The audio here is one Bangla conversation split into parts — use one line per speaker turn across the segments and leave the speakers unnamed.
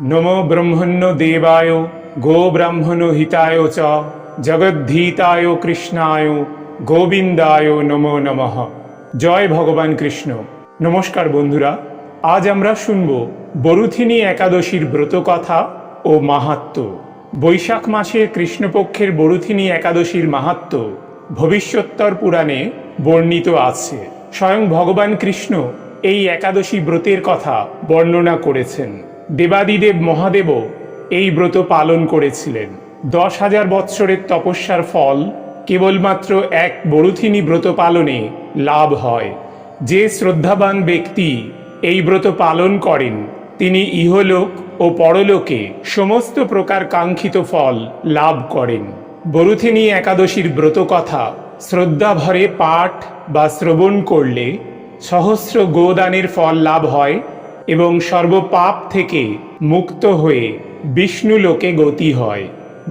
নমো ব্রহ্মণ্য দেবায় গো ব্রাহ্মণ হিতায় চ জগদ্ধীতায় কৃষ্ণায় গোবিন্দায় নমো নমঃ জয় ভগবান কৃষ্ণ নমস্কার বন্ধুরা আজ আমরা শুনব বরুথিনী একাদশীর ব্রত কথা ও মাহাত্ম্য বৈশাখ মাসের কৃষ্ণপক্ষের বরুথিনী একাদশীর মাহাত্ম্য ভবিষ্যোত্তর পুরাণে বর্ণিত আছে। স্বয়ং ভগবান কৃষ্ণ এই একাদশী ব্রতের কথা বর্ণনা করেছেন। দেবাদিদেব মহাদেবও এই ব্রত পালন করেছিলেন। দশ হাজার বৎসরের তপস্যার ফল কেবলমাত্র এক বরুথিনী ব্রত পালনে লাভ হয়। যে শ্রদ্ধাবান ব্যক্তি এই ব্রত পালন করেন, তিনি ইহলোক ও পরলোকে সমস্ত প্রকার কাঙ্ক্ষিত ফল লাভ করেন। বরুথিনী একাদশীর ব্রত কথা শ্রদ্ধা ভরে পাঠ বা শ্রবণ করলে সহস্র গোদানের ফল লাভ হয় এবং সর্বপাপ থেকে মুক্ত হয়ে বিষ্ণু লোকে গতি হয়।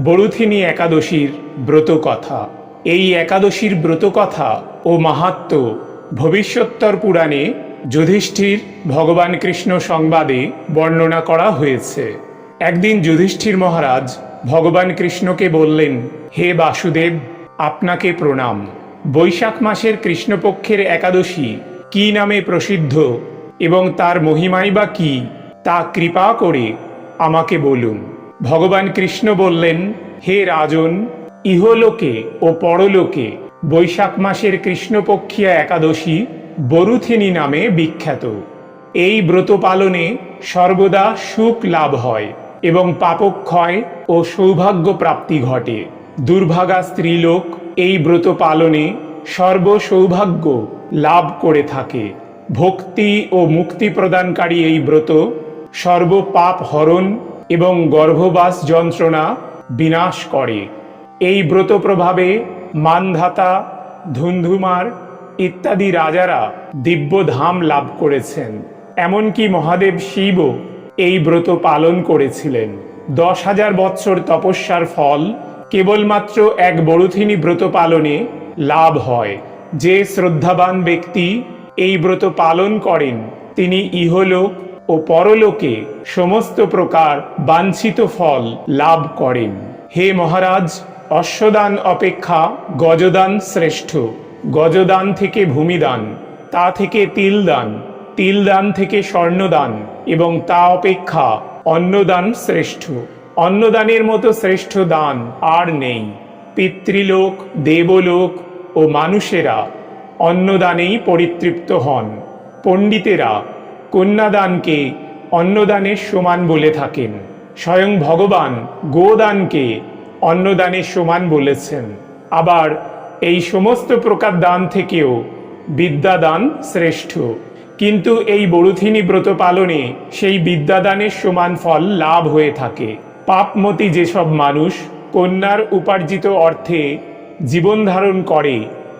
বরুথিনী একাদশীর ব্রত কথা এই একাদশীর ব্রত কথা ও মাহাত্ম ভবিষ্যোত্তর পুরাণে যুধিষ্ঠির ভগবান কৃষ্ণ সংবাদে বর্ণনা করা হয়েছে। একদিন যুধিষ্ঠির মহারাজ ভগবান কৃষ্ণকে বললেন, হে বাসুদেব, আপনাকে প্রণাম। বৈশাখ মাসের কৃষ্ণপক্ষের একাদশী কি নামে প্রসিদ্ধ এবং তার মহিমাই বা কি, তা কৃপা করে আমাকে বলুন। ভগবান কৃষ্ণ বললেন, হে রাজন, ইহলোকে ও পরলোকে বৈশাখ মাসের কৃষ্ণপক্ষিয়া একাদশী বরুথিনী নামে বিখ্যাত। এই ব্রত পালনে সর্বদা সুখ লাভ হয় এবং পাপক্ষয় ও সৌভাগ্য প্রাপ্তি ঘটে। দুর্ভাগা স্ত্রীলোক এই ব্রত পালনে সর্বসৌভাগ্য লাভ করে থাকে। ভক্তি ও মুক্তি প্রদানকারী এই ব্রত সর্ব পাপ হরণ এবং গর্ভবাস যন্ত্রণা বিনাশ করে। এই ব্রত প্রভাবে মানধাতা, ধুন্ধুমার ইত্যাদি রাজারা দিব্য ধাম লাভ করেছেন। এমনকি মহাদেব শিবও এই ব্রত পালন করেছিলেন। দশ হাজার বৎসর তপস্যার ফল কেবলমাত্র এক বরুথিনী ব্রত পালনে লাভ হয়, যে শ্রদ্ধাবান ব্যক্তি এই ব্রত পালন করেন। তিনি ইহলোক ও পরলোকে সমস্ত প্রকার বাঞ্ছিত ফল লাভ করেন। হে মহারাজ, অশ্বদান অপেক্ষা গজদান শ্রেষ্ঠ। গজদান থেকে ভূমিদান, তা থেকে তিলদান তিলদান থেকে স্বর্ণদান এবং তা অপেক্ষা অন্নদান শ্রেষ্ঠ। অন্নদানের মতো শ্রেষ্ঠ দান আর নেই। পিতৃলোক, দেবলোক ও মানুষেরা অন্নদানেই পরিতৃপ্ত হন। পণ্ডিতেরা কন্যাদানকে অন্নদানের সমান বলে থাকেন। স্বয়ং ভগবান গোদানকে অন্নদানের সমান বলেছেন। আবার এই সমস্ত প্রকার দান থেকেও বিদ্যাদান শ্রেষ্ঠ। কিন্তু এই বরুথিনী ব্রত পালনে সেই বিদ্যাদানের সমান ফল লাভ হয়ে থাকে। পাপমতি যেসব মানুষ কন্যার উপার্জিত অর্থে জীবন ধারণ করে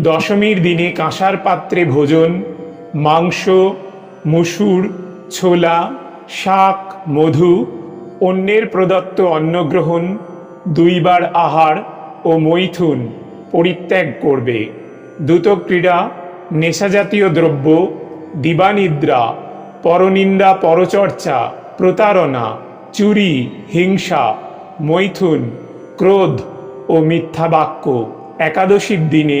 দশমীর দিনে কাঁসার পাত্রে ভোজন, মাংস, মুসুর, ছোলা, শাক, মধু, অন্যের প্রদত্ত অন্নগ্রহণ, দুইবার আহার ও মৈথুন পরিত্যাগ করবে। দ্রুত ক্রীড়া নেশাজাতীয় দ্রব্য, দিবানিদ্রা, পরনিন্দা পরচর্চা, প্রতারণা, চুরি, হিংসা, মৈথুন, ক্রোধ ও মিথ্যা বাক্য একাদশীর দিনে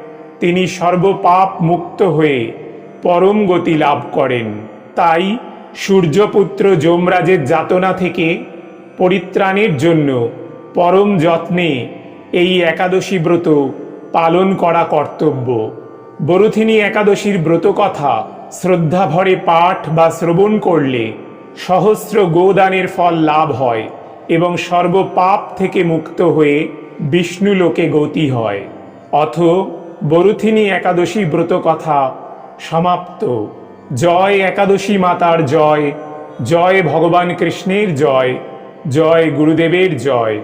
তিনি সর্বপাপ মুক্ত হয়ে পরম গতি লাভ করেন। তাই সূর্যপুত্র যমরাজের যাতনা থেকে পরিত্রাণের জন্য পরম যত্নে এই একাদশী ব্রত পালন করা কর্তব্য। বরুথিনী একাদশীর ব্রত কথা শ্রদ্ধাভরে পাঠ বা শ্রবণ করলে সহস্র গোদানের ফল লাভ হয় এবং সর্বপাপ থেকে মুক্ত হয়ে বিষ্ণু লোকে গতি হয়। অথ বরুথিনী একাদশী ব্রত কথা সমাপ্ত। জয় একাদশী মাতার জয় জয় ভগবান কৃষ্ণের জয় জয় গুরুদেবের জয়।